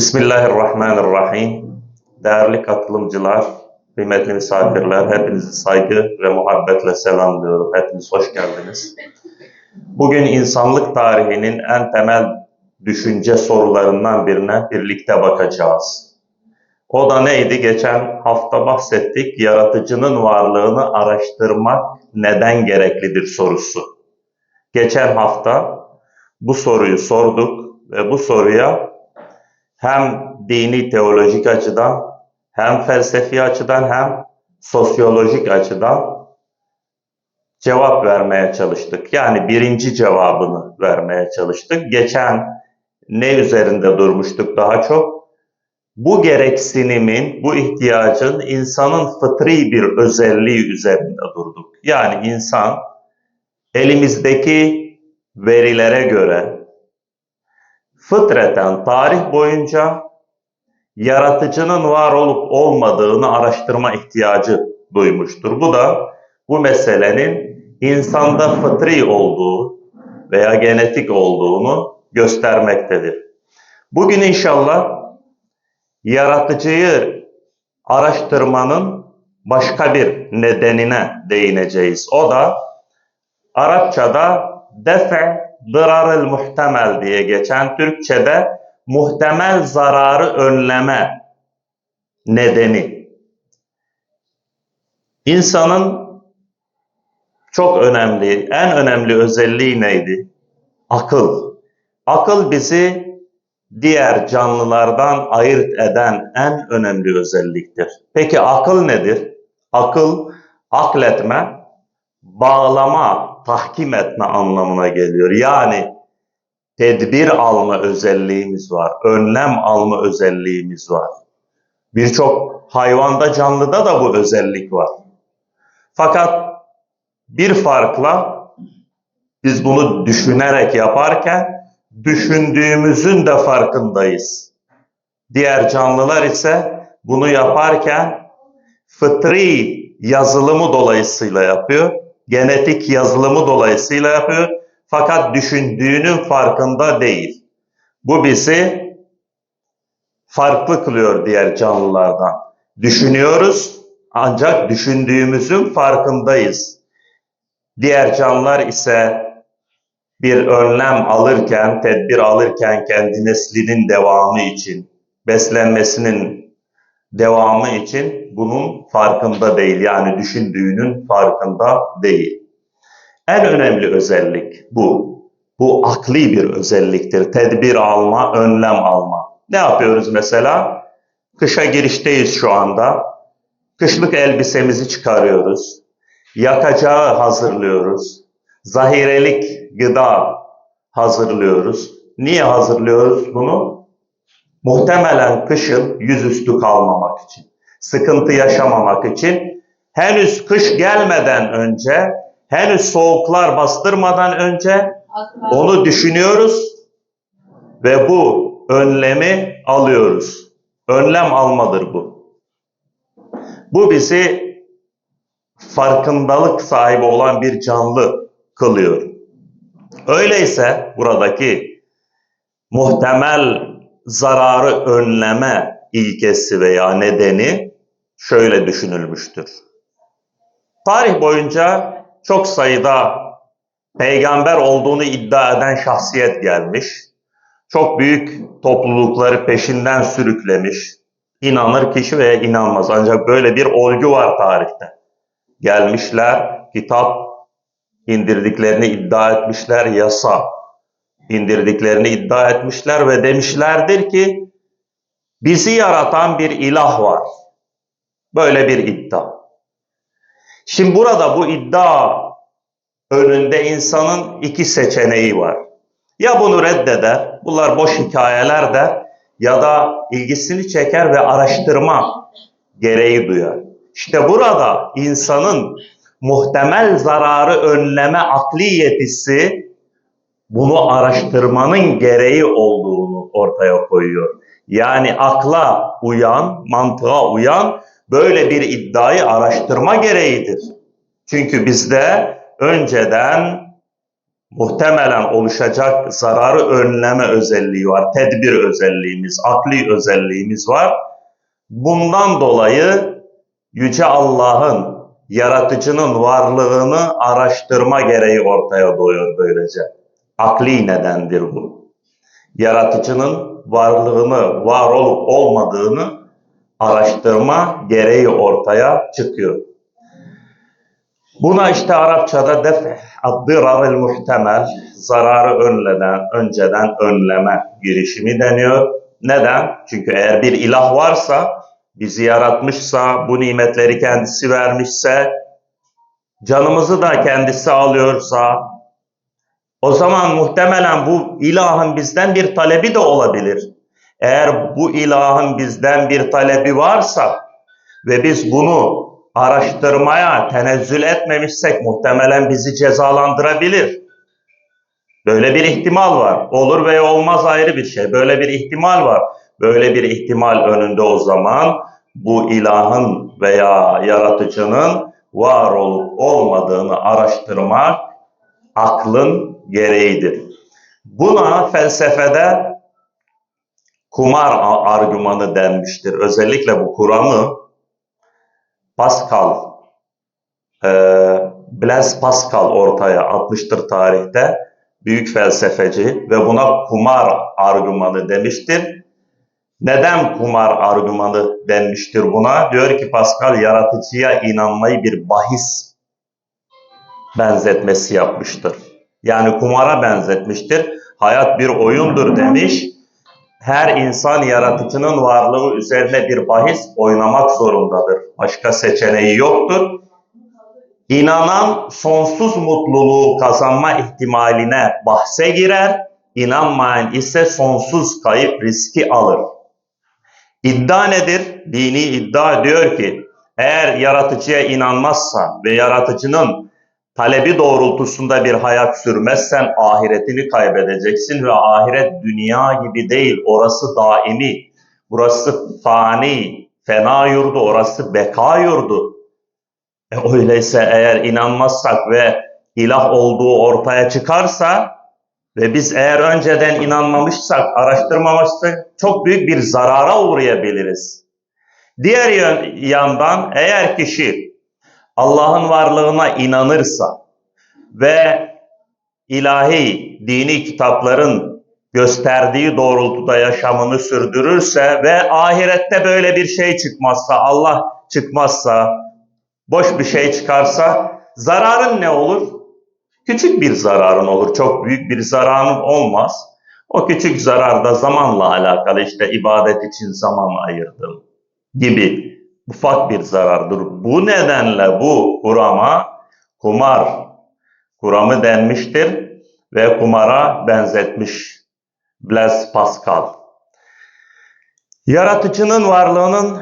Bismillahirrahmanirrahim. Değerli katılımcılar, kıymetli misafirler, hepinizi saygı ve muhabbetle selamlıyorum. Hepiniz hoş geldiniz. Bugün insanlık tarihinin en temel düşünce sorularından birine birlikte bakacağız. O da neydi? Geçen hafta bahsettik. Yaratıcının varlığını araştırmak neden gereklidir sorusu. Geçen hafta bu soruyu sorduk ve bu soruya hem dini teolojik açıdan hem felsefi açıdan hem sosyolojik açıdan cevap vermeye çalıştık. Yani birinci cevabını vermeye çalıştık. Geçen ne üzerinde durmuştuk daha çok? Bu gereksinimin, bu ihtiyacın insanın fıtri bir özelliği üzerinde durduk. Yani insan elimizdeki verilere göre fıtreten tarih boyunca yaratıcının var olup olmadığını araştırma ihtiyacı duymuştur. Bu da bu meselenin insanda fıtri olduğu veya genetik olduğunu göstermektedir. Bugün inşallah yaratıcıyı araştırmanın başka bir nedenine değineceğiz. O da Arapçada defe dırarıl muhtemel diye geçen Türkçe'de muhtemel zararı önleme nedeni. İnsanın çok önemli, en önemli özelliği neydi? Akıl. Akıl bizi diğer canlılardan ayırt eden en önemli özelliktir. Peki akıl nedir? Akıl, akletme, bağlama, tahkim etme anlamına geliyor. Yani tedbir alma özelliğimiz var, önlem alma özelliğimiz var. Birçok hayvanda, canlıda da bu özellik var. Fakat bir farkla biz bunu düşünerek yaparken düşündüğümüzün de farkındayız. Diğer canlılar ise bunu yaparken fıtri yazılımı dolayısıyla yapıyor, genetik yazılımı dolayısıyla yapıyor fakat düşündüğünün farkında değil. Bu bizi farklı kılıyor diğer canlılardan. Düşünüyoruz ancak düşündüğümüzün farkındayız. Diğer canlılar ise bir önlem alırken, tedbir alırken kendi neslinin devamı için, beslenmesinin devamı için bunun farkında değil. Yani düşündüğünün farkında değil. En önemli özellik bu. Bu akli bir özelliktir. Tedbir alma, önlem alma. Ne yapıyoruz mesela? Kışa girişteyiz şu anda. Kışlık elbisemizi çıkarıyoruz. Yakacağı hazırlıyoruz. Zahirelik gıda hazırlıyoruz. Niye hazırlıyoruz bunu? Muhtemelen kışın yüzüstü kalmamak için, sıkıntı yaşamamak için, henüz kış gelmeden önce, henüz soğuklar bastırmadan önce onu düşünüyoruz ve bu önlemi alıyoruz. Önlem almadır bu. Bu bizi farkındalık sahibi olan bir canlı kılıyor. Öyleyse buradaki muhtemel zararı önleme ilkesi veya nedeni şöyle düşünülmüştür. Tarih boyunca çok sayıda peygamber olduğunu iddia eden şahsiyet gelmiş. Çok büyük toplulukları peşinden sürüklemiş. İnanır kişi veya inanmaz. Ancak böyle bir olgu var tarihte. Gelmişler, kitap indirdiklerini iddia etmişler, yasa indirdiklerini iddia etmişler ve demişlerdir ki bizi yaratan bir ilah var. Böyle bir iddia. Şimdi burada bu iddia önünde insanın iki seçeneği var. Ya bunu reddeder, bunlar boş hikayeler der ya da ilgisini çeker ve araştırma gereği duyar. İşte burada insanın muhtemel zararı önleme akli yetisi bunu araştırmanın gereği olduğunu ortaya koyuyor. Yani akla uyan, mantığa uyan böyle bir iddiayı araştırma gereğidir. Çünkü bizde önceden muhtemelen oluşacak zararı önleme özelliği var. Tedbir özelliğimiz, akli özelliğimiz var. Bundan dolayı Yüce Allah'ın yaratıcının varlığını araştırma gereği ortaya doğuyor böylece. Akli nedendir bu. Yaratıcının varlığını, var olup olmadığını araştırma gereği ortaya çıkıyor. Buna işte Arapçada def addiraril muhtemel, zararı önleden, önceden önleme girişimi deniyor. Neden? Çünkü eğer bir ilah varsa, bizi yaratmışsa, bu nimetleri kendisi vermişse, canımızı da kendisi alıyorsa, o zaman muhtemelen bu ilahın bizden bir talebi de olabilir. Eğer bu ilahın bizden bir talebi varsa ve biz bunu araştırmaya tenezzül etmemişsek muhtemelen bizi cezalandırabilir. Böyle bir ihtimal var. Olur veya olmaz ayrı bir şey. Böyle bir ihtimal var. Böyle bir ihtimal önünde o zaman bu ilahın veya yaratıcının var olup olmadığını araştırmak aklın gereğidir. Buna felsefede kumar argümanı denmiştir. Özellikle bu kuramı Pascal, e, Blaise Pascal ortaya atmıştır tarihte. Büyük felsefeci ve buna kumar argümanı demiştir. Neden kumar argümanı denmiştir buna? Diyor ki Pascal yaratıcıya inanmayı bir bahis benzetmesi yapmıştır. Yani kumara benzetmiştir. Hayat bir oyundur demiş. Her insan yaratıcının varlığı üzerine bir bahis oynamak zorundadır. Başka seçeneği yoktur. İnanan sonsuz mutluluğu kazanma ihtimaline bahse girer, inanmayan ise sonsuz kayıp riski alır. İddia nedir? Dini iddia diyor ki eğer yaratıcıya inanmazsan ve yaratıcının talebi doğrultusunda bir hayat sürmezsen ahiretini kaybedeceksin ve ahiret dünya gibi değil. Orası daimi, burası fani, fena yurdu, orası beka yurdu. E öyleyse eğer inanmazsak ve ilah olduğu ortaya çıkarsa ve biz eğer önceden inanmamışsak, araştırmamışsak çok büyük bir zarara uğrayabiliriz. Diğer yandan eğer kişi Allah'ın varlığına inanırsa ve ilahi dini kitapların gösterdiği doğrultuda yaşamını sürdürürse ve ahirette böyle bir şey çıkmazsa, Allah çıkmazsa, boş bir şey çıkarsa zararın ne olur? Küçük bir zararın olur, çok büyük bir zararın olmaz. O küçük zarar da zamanla alakalı işte ibadet için zaman ayırdım gibi ufak bir zarardır. Bu nedenle bu kurama kumar kuramı denmiştir ve kumara benzetmiş Blaise Pascal. Yaratıcının varlığının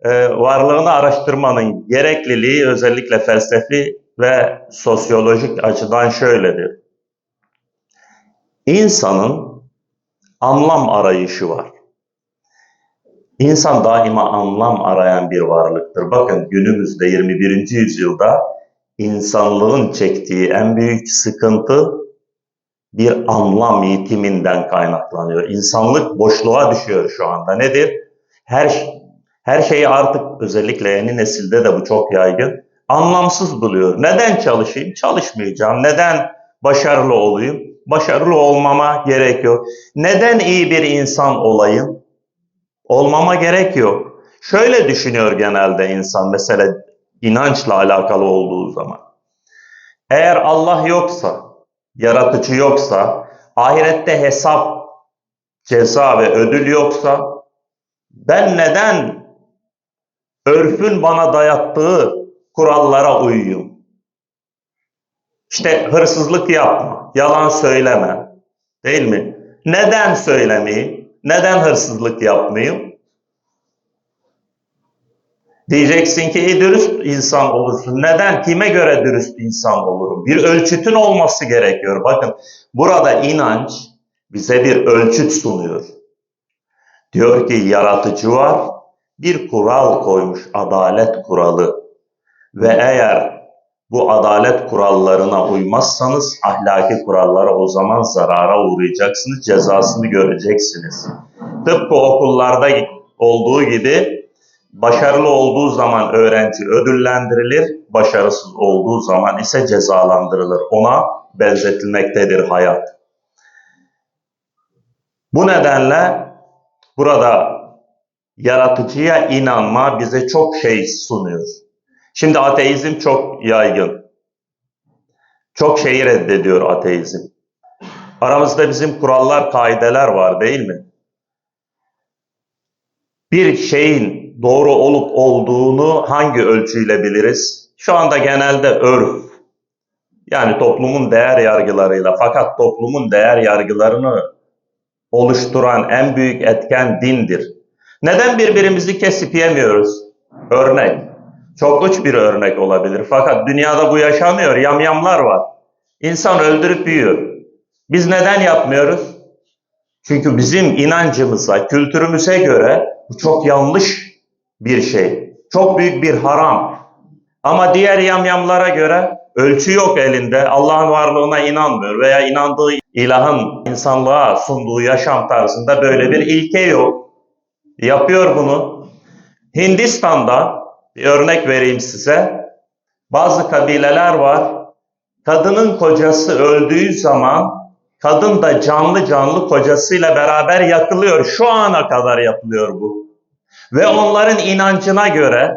e, varlığını araştırmanın gerekliliği özellikle felsefi ve sosyolojik açıdan şöyledir. İnsanın anlam arayışı var. İnsan daima anlam arayan bir varlıktır. Bakın günümüzde 21. yüzyılda insanlığın çektiği en büyük sıkıntı bir anlam yitiminden kaynaklanıyor. İnsanlık boşluğa düşüyor şu anda. Nedir? Her her şeyi artık özellikle yeni nesilde de bu çok yaygın. Anlamsız buluyor. Neden çalışayım? Çalışmayacağım. Neden başarılı olayım? Başarılı olmama gerek yok. Neden iyi bir insan olayım? Olmama gerek yok. Şöyle düşünüyor genelde insan mesela inançla alakalı olduğu zaman. Eğer Allah yoksa, yaratıcı yoksa, ahirette hesap, ceza ve ödül yoksa ben neden örfün bana dayattığı kurallara uyuyum? İşte hırsızlık yapma, yalan söyleme, değil mi? Neden söylemeyeyim? Neden hırsızlık yapmayayım? Diyeceksin ki e, dürüst insan olursun. Neden? Kime göre dürüst insan olurum? Bir ölçütün olması gerekiyor. Bakın burada inanç bize bir ölçüt sunuyor. Diyor ki yaratıcı var, bir kural koymuş, adalet kuralı. Ve eğer bu adalet kurallarına uymazsanız ahlaki kurallara o zaman zarara uğrayacaksınız, cezasını göreceksiniz. Tıpkı okullarda olduğu gibi başarılı olduğu zaman öğrenci ödüllendirilir, başarısız olduğu zaman ise cezalandırılır. Ona benzetilmektedir hayat. Bu nedenle burada yaratıcıya inanma bize çok şey sunuyor. Şimdi ateizm çok yaygın. Çok şeyi reddediyor ateizm. Aramızda bizim kurallar, kaideler var değil mi? Bir şeyin doğru olup olduğunu hangi ölçüyle biliriz? Şu anda genelde örf, yani toplumun değer yargılarıyla fakat toplumun değer yargılarını oluşturan en büyük etken dindir. Neden birbirimizi kesip yemiyoruz? Örnek. Çok uç bir örnek olabilir. Fakat dünyada bu yaşanıyor. Yamyamlar var. İnsan öldürüp yiyor. Biz neden yapmıyoruz? Çünkü bizim inancımıza, kültürümüze göre bu çok yanlış bir şey. Çok büyük bir haram. Ama diğer yamyamlara göre ölçü yok elinde. Allah'ın varlığına inanmıyor veya inandığı ilahın insanlığa sunduğu yaşam tarzında böyle bir ilke yok. Yapıyor bunu. Hindistan'da bir örnek vereyim size. Bazı kabileler var. Kadının kocası öldüğü zaman kadın da canlı canlı kocasıyla beraber yakılıyor. Şu ana kadar yapılıyor bu. Ve onların inancına göre,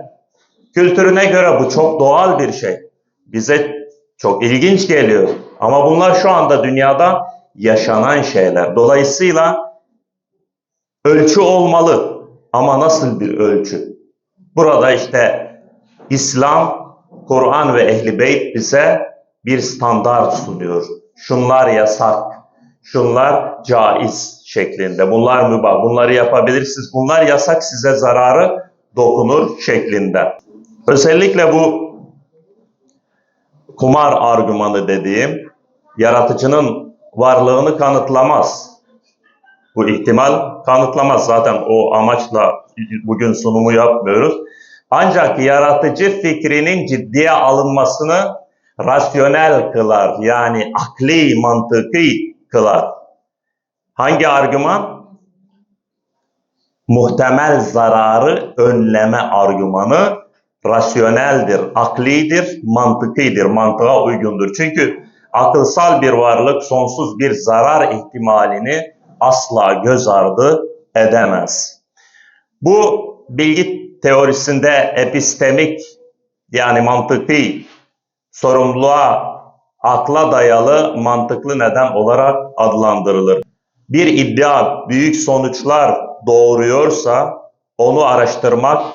kültürüne göre bu çok doğal bir şey. Bize çok ilginç geliyor. Ama bunlar şu anda dünyada yaşanan şeyler. Dolayısıyla ölçü olmalı. Ama nasıl bir ölçü? Burada işte İslam, Kur'an ve Ehli Beyt bize bir standart sunuyor. Şunlar yasak, şunlar caiz şeklinde. Bunlar mübah, bunları yapabilirsiniz. Bunlar yasak size zararı dokunur şeklinde. Özellikle bu kumar argümanı dediğim yaratıcının varlığını kanıtlamaz. Bu ihtimal kanıtlamaz. Zaten o amaçla bugün sunumu yapmıyoruz. Ancak yaratıcı fikrinin ciddiye alınmasını rasyonel kılar. Yani akli, mantıki kılar. Hangi argüman? Muhtemel zararı önleme argümanı rasyoneldir, aklidir, mantıkidir, mantığa uygundur. Çünkü akılsal bir varlık sonsuz bir zarar ihtimalini asla göz ardı edemez. Bu bilgi teorisinde epistemik yani mantıki sorumluluğa akla dayalı mantıklı neden olarak adlandırılır. Bir iddia büyük sonuçlar doğuruyorsa onu araştırmak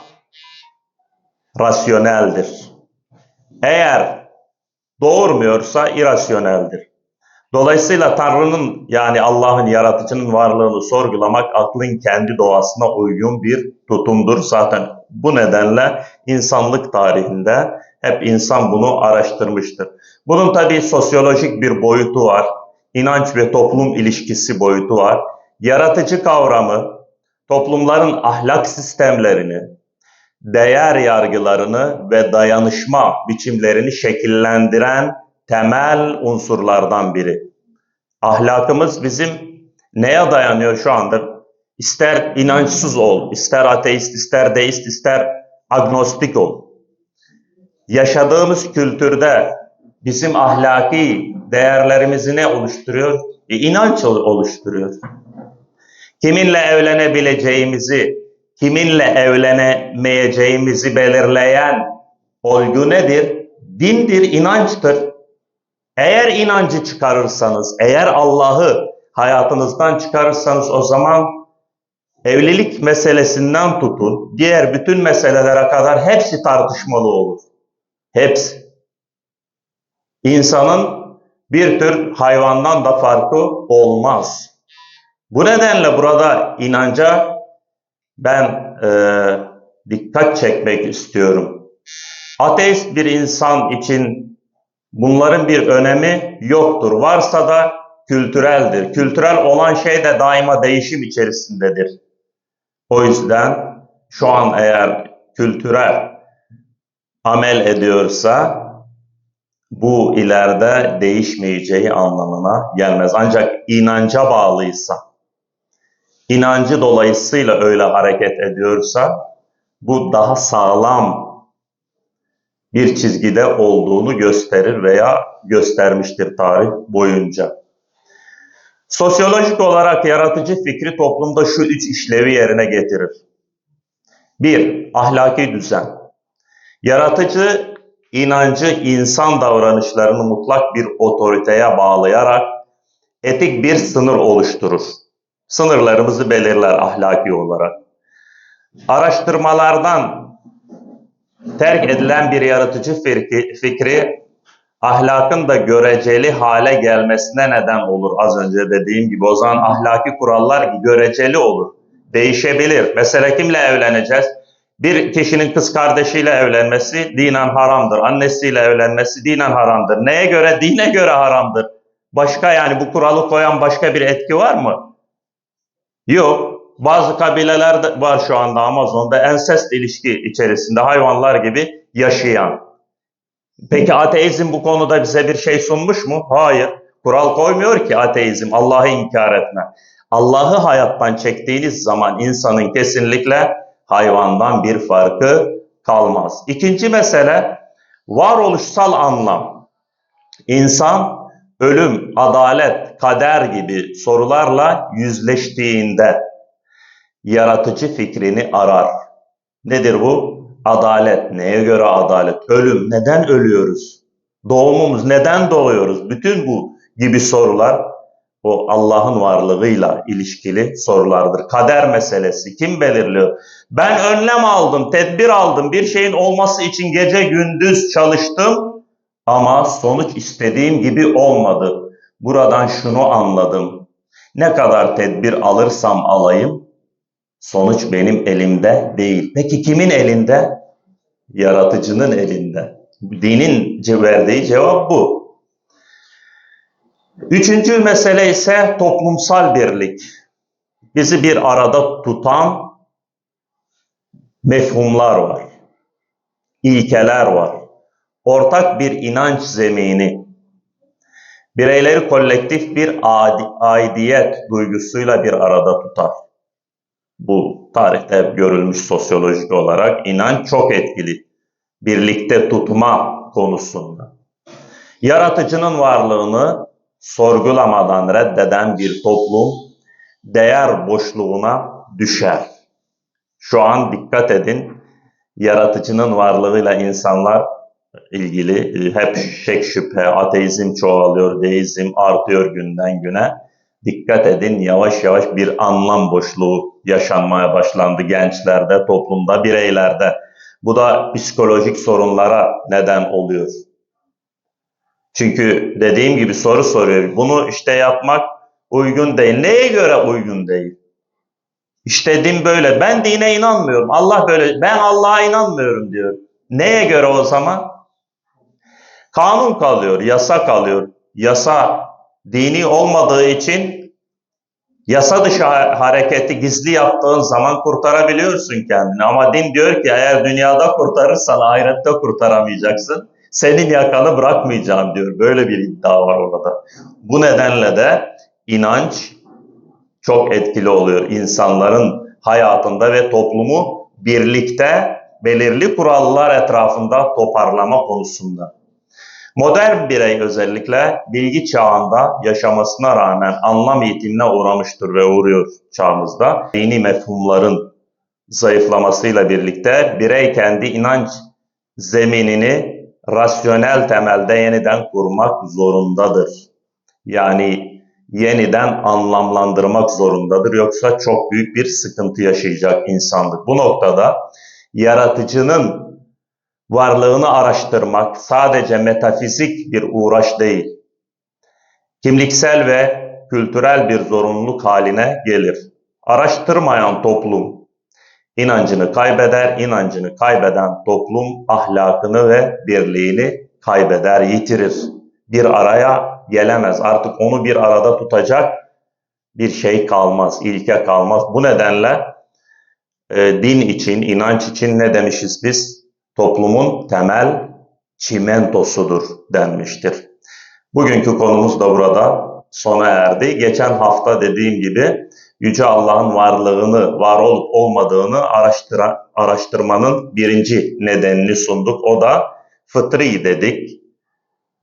rasyoneldir. Eğer doğurmuyorsa irasyoneldir. Dolayısıyla Tanrı'nın yani Allah'ın yaratıcının varlığını sorgulamak aklın kendi doğasına uygun bir tutumdur. Zaten bu nedenle insanlık tarihinde hep insan bunu araştırmıştır. Bunun tabii sosyolojik bir boyutu var. İnanç ve toplum ilişkisi boyutu var. Yaratıcı kavramı toplumların ahlak sistemlerini, değer yargılarını ve dayanışma biçimlerini şekillendiren temel unsurlardan biri. Ahlakımız bizim neye dayanıyor şu anda? İster inançsız ol, ister ateist, ister deist, ister agnostik ol. Yaşadığımız kültürde bizim ahlaki değerlerimizi ne oluşturuyor? E, inanç oluşturuyor. Kiminle evlenebileceğimizi, kiminle evlenemeyeceğimizi belirleyen olgu nedir? Dindir, inançtır. Eğer inancı çıkarırsanız, eğer Allah'ı hayatınızdan çıkarırsanız o zaman evlilik meselesinden tutun, diğer bütün meselelere kadar hepsi tartışmalı olur. Hepsi. İnsanın bir tür hayvandan da farkı olmaz. Bu nedenle burada inanca ben e, dikkat çekmek istiyorum. Ateist bir insan için bunların bir önemi yoktur. Varsa da kültüreldir. Kültürel olan şey de daima değişim içerisindedir. O yüzden şu an eğer kültürel amel ediyorsa bu ileride değişmeyeceği anlamına gelmez. Ancak inanca bağlıysa, inancı dolayısıyla öyle hareket ediyorsa bu daha sağlam bir çizgide olduğunu gösterir veya göstermiştir tarih boyunca. Sosyolojik olarak yaratıcı fikri toplumda şu üç işlevi yerine getirir. Bir, ahlaki düzen. Yaratıcı inancı insan davranışlarını mutlak bir otoriteye bağlayarak etik bir sınır oluşturur. Sınırlarımızı belirler ahlaki olarak. Araştırmalardan terk edilen bir yaratıcı fikri, ahlakın da göreceli hale gelmesine neden olur. Az önce dediğim gibi o zaman ahlaki kurallar göreceli olur. Değişebilir. Mesela kimle evleneceğiz? Bir kişinin kız kardeşiyle evlenmesi dinen haramdır. Annesiyle evlenmesi dinen haramdır. Neye göre? Dine göre haramdır. Başka yani bu kuralı koyan başka bir etki var mı? Yok. Bazı kabileler de var şu anda Amazon'da ensest ilişki içerisinde hayvanlar gibi yaşayan. Peki ateizm bu konuda bize bir şey sunmuş mu? Hayır. Kural koymuyor ki ateizm Allah'ı inkar etme. Allah'ı hayattan çektiğiniz zaman insanın kesinlikle hayvandan bir farkı kalmaz. İkinci mesele varoluşsal anlam. İnsan ölüm, adalet, kader gibi sorularla yüzleştiğinde yaratıcı fikrini arar. Nedir bu? Adalet. Neye göre adalet? Ölüm. Neden ölüyoruz? Doğumumuz. Neden doğuyoruz? Bütün bu gibi sorular o Allah'ın varlığıyla ilişkili sorulardır. Kader meselesi kim belirliyor? Ben önlem aldım, tedbir aldım. Bir şeyin olması için gece gündüz çalıştım ama sonuç istediğim gibi olmadı. Buradan şunu anladım. Ne kadar tedbir alırsam alayım sonuç benim elimde değil. Peki kimin elinde? Yaratıcının elinde. Dinin verdiği cevap bu. Üçüncü mesele ise toplumsal birlik. Bizi bir arada tutan mefhumlar var, ilkeler var, ortak bir inanç zemini, bireyleri kolektif bir aidiyet duygusuyla bir arada tutar. Bu tarihte görülmüş sosyolojik olarak inanç çok etkili. Birlikte tutma konusunda. Yaratıcının varlığını sorgulamadan reddeden bir toplum değer boşluğuna düşer. Şu an dikkat edin, yaratıcının varlığıyla insanlar ilgili e, hep şek şüphe, ateizm çoğalıyor, deizm artıyor günden güne. Dikkat edin yavaş yavaş bir anlam boşluğu yaşanmaya başlandı gençlerde, toplumda, bireylerde. Bu da psikolojik sorunlara neden oluyor. Çünkü dediğim gibi soru soruyor. Bunu işte yapmak uygun değil. Neye göre uygun değil? İşte din böyle. Ben dine inanmıyorum. Allah böyle. Ben Allah'a inanmıyorum diyor. Neye göre o zaman? Kanun kalıyor, yasa kalıyor. Yasa dini olmadığı için yasa dışı hareketi gizli yaptığın zaman kurtarabiliyorsun kendini. Ama din diyor ki eğer dünyada kurtarırsan ahirette kurtaramayacaksın senin yakanı bırakmayacağım diyor. Böyle bir iddia var orada. Bu nedenle de inanç çok etkili oluyor insanların hayatında ve toplumu birlikte belirli kurallar etrafında toparlama konusunda. Modern birey özellikle bilgi çağında yaşamasına rağmen anlam eğitimine uğramıştır ve uğruyor çağımızda. Dini mefhumların zayıflamasıyla birlikte birey kendi inanç zeminini rasyonel temelde yeniden kurmak zorundadır. Yani yeniden anlamlandırmak zorundadır. Yoksa çok büyük bir sıkıntı yaşayacak insanlık. Bu noktada yaratıcının varlığını araştırmak sadece metafizik bir uğraş değil. Kimliksel ve kültürel bir zorunluluk haline gelir. Araştırmayan toplum inancını kaybeder, inancını kaybeden toplum ahlakını ve birliğini kaybeder, yitirir. Bir araya gelemez. Artık onu bir arada tutacak bir şey kalmaz, ilke kalmaz. Bu nedenle e, din için, inanç için ne demişiz biz? Toplumun temel çimentosudur denmiştir. Bugünkü konumuz da burada sona erdi. Geçen hafta dediğim gibi Yüce Allah'ın varlığını, var olup olmadığını araştıra, araştırmanın birinci nedenini sunduk. O da fıtri dedik.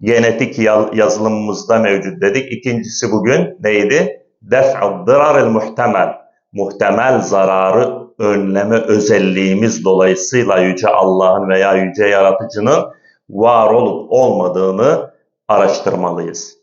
Genetik ya- yazılımımızda mevcut dedik. İkincisi bugün neydi? Def'ud dıraril muhtemel. Muhtemel zararı önleme özelliğimiz dolayısıyla Yüce Allah'ın veya Yüce Yaratıcının var olup olmadığını araştırmalıyız.